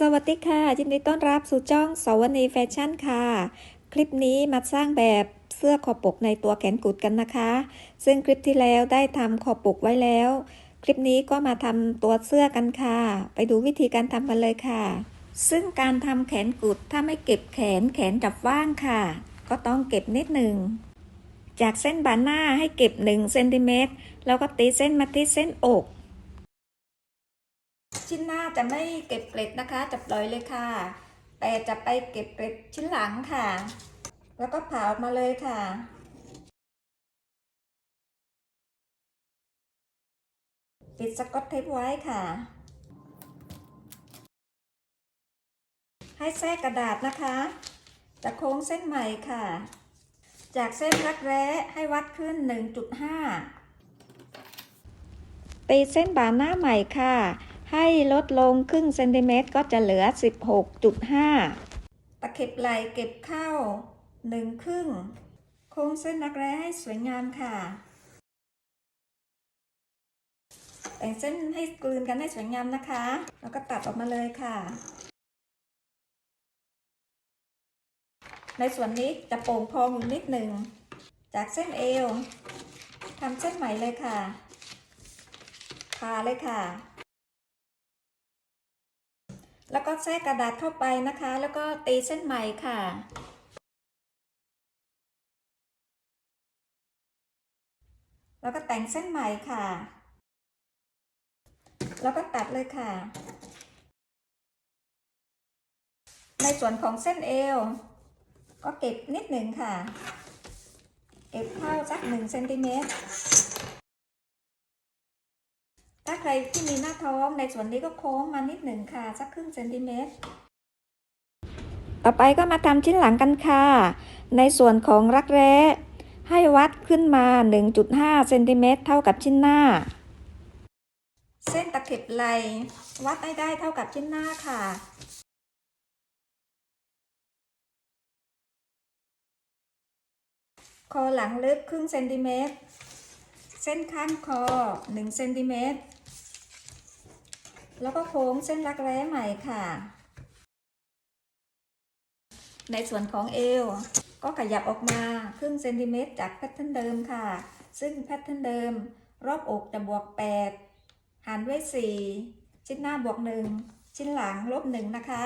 สวัสดีค่ะยินดีต้อนรับสู่จ้องสวนีแฟชั่นค่ะ คลิปนี้มาสร้างแบบเสื้อคอปกในตัวแขนกุดกันนะคะ ซึ่งคลิปที่แล้วได้ทำคอปกไว้แล้ว คลิปนี้ก็มาทำตัวเสื้อกันค่ะ ไปดูวิธีการทำกันเลยค่ะ ซึ่งการทำแขนกุดถ้าไม่เก็บแขนแขนจับว่างค่ะ ก็ต้องเก็บนิดหนึ่งจากเส้นบานหน้าให้เก็บ1เซนติเมตรแล้วก็ตีเส้นมาที่เส้นอก ชิ้นหน้าจะไม่เก็บเกล็ดนะคะจะปล่อยเลยค่ะ แต่จะไปเก็บเกล็ดชิ้นหลังค่ะ แล้วก็ผ่าออกมาเลยค่ะปิดสกอตเทปไว้ค่ะ ให้แทรกกระดาษนะคะ จะโค้งเส้นใหม่ค่ะ จากเส้นรักแร้ให้วัดขึ้น 1.5ตีเส้นบานหน้าใหม่ค่ะ ให้ลดลงครึ่งเซนติเมตรก็จะเหลือ 16.5 ตะเข็บไหลเก็บเข้า1ครึ่ง โค้งเส้นรักแร้ให้สวยงามค่ะ แต่งเส้นให้กลืนกันให้สวยงามนะคะ แล้วก็ตัดออกมาเลยค่ะ ในส่วนนี้จะโป่งพองอยู่นิดหนึ่ง จากเส้นเอวทำเส้นใหม่เลยค่ะพาเลยค่ะ แล้วก็แทรกกระดาษเข้าไปนะคะ แล้วก็ตีเส้นใหม่ค่ะ แล้วก็แต่งเส้นใหม่ค่ะ แล้วก็ตัดเลยค่ะ ในส่วนของเส้นเอว ก็เก็บนิดหนึ่งค่ะ เก็บเข้าสักหนึ่งเซนติเมตร รที่มีหน้าท้องในส่วนนี้ก็โค้งมานิดหนึ่งค่ะ สักครึ่งเซนติเมตร ต่อไปก็มาทำชิ้นหลังกันค่ะ ในส่วนของรักแร้ให้วัดขึ้นมา 1.5เซนติเมตรเท่ากับชิ้นหน้า เส้นตะเข็บไหลวัดให้ได้เท่ากับชิ้นหน้าค่ะคอหลังลึกครึ่งเซนติเมตร เส้นข้างคอ1เซนติเมตร แล้วก็โค้งเส้นรักแร้ใหม่ค่ะ ในส่วนของเอว ก็ขยับออกมาครึ่งเซนติเมตรจากแพทเทิร์นเดิมค่ะ ซึ่งแพทเทิร์นเดิม รอบอกจะบวก 8 หารด้วย 4 ชิ้นหน้าบวก 1 ชิ้นหลังลบ 1 นะคะ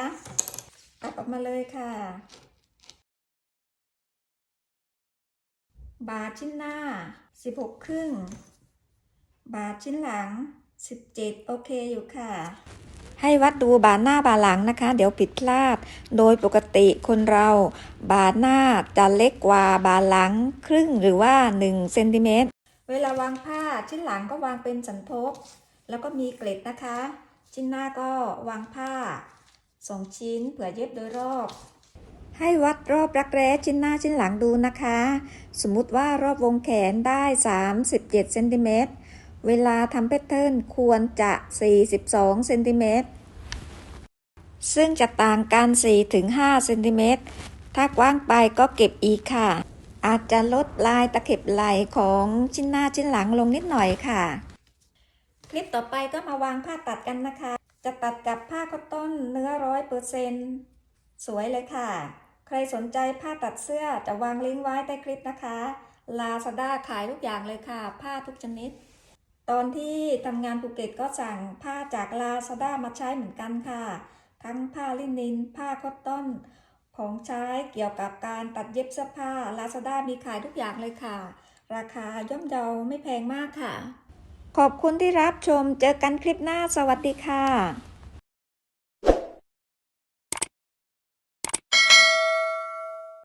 ตัดออกมาเลยค่ะ บาทชิ้นหน้า 16 ครึ่ง บาทชิ้นหลัง 17 โอเคอยู่ค่ะ ให้วัดดูบาทหน้าบาทหลังนะคะ เดี๋ยวผิดพลาด โดยปกติคนเรา บาทหน้าจะเล็กกว่าบาทหลังครึ่งหรือว่า1เซนติเมตรเวลาวางผ้าชิ้นหลังก็วางเป็นสันทบแล้วก็มีเกล็ดนะคะ ชิ้นหน้าก็วางผ้า2ชิ้นเผื่อเย็บโดยรอบ ให้วัดรอบรักแร้ชิ้นหน้าชิ้นหลังดูนะคะ สมมุติว่ารอบวงแขนได้ 37เซนติเมตรเวลาทำแพทเทิร์นควรจะ 42เซนติเมตรซึ่งจะต่างกัน 4-5เซนติเมตรถ้ากว้างไปก็เก็บอีกค่ะ อาจจะลดลายตะเข็บไหลของชิ้นหน้าชิ้นหลังลงนิดหน่อยค่ะ คลิปต่อไปก็มาวางผ้าตัดกันนะคะ จะตัดกับผ้าคอตตอนเนื้อร้อยเปอร์เซนสวยเลยค่ะ ใครสนใจผ้าตัดเสื้อจะวางลิงก์ไว้ใต้คลิปนะคะ ลาซาด้าขายทุกอย่างเลยค่ะ ผ้าทุกชนิด ตอนที่ทำงานภูเก็ตก็สั่งผ้าจากลาซาด้ามาใช้เหมือนกันค่ะ ทั้งผ้าลินิน ผ้าคอตตอน ของใช้เกี่ยวกับการตัดเย็บเสื้อผ้าลาซาด้ามีขายทุกอย่างเลยค่ะ ราคาย่อมเยาไม่แพงมากค่ะ ขอบคุณที่รับชมเจอกันคลิปหน้าสวัสดีค่ะ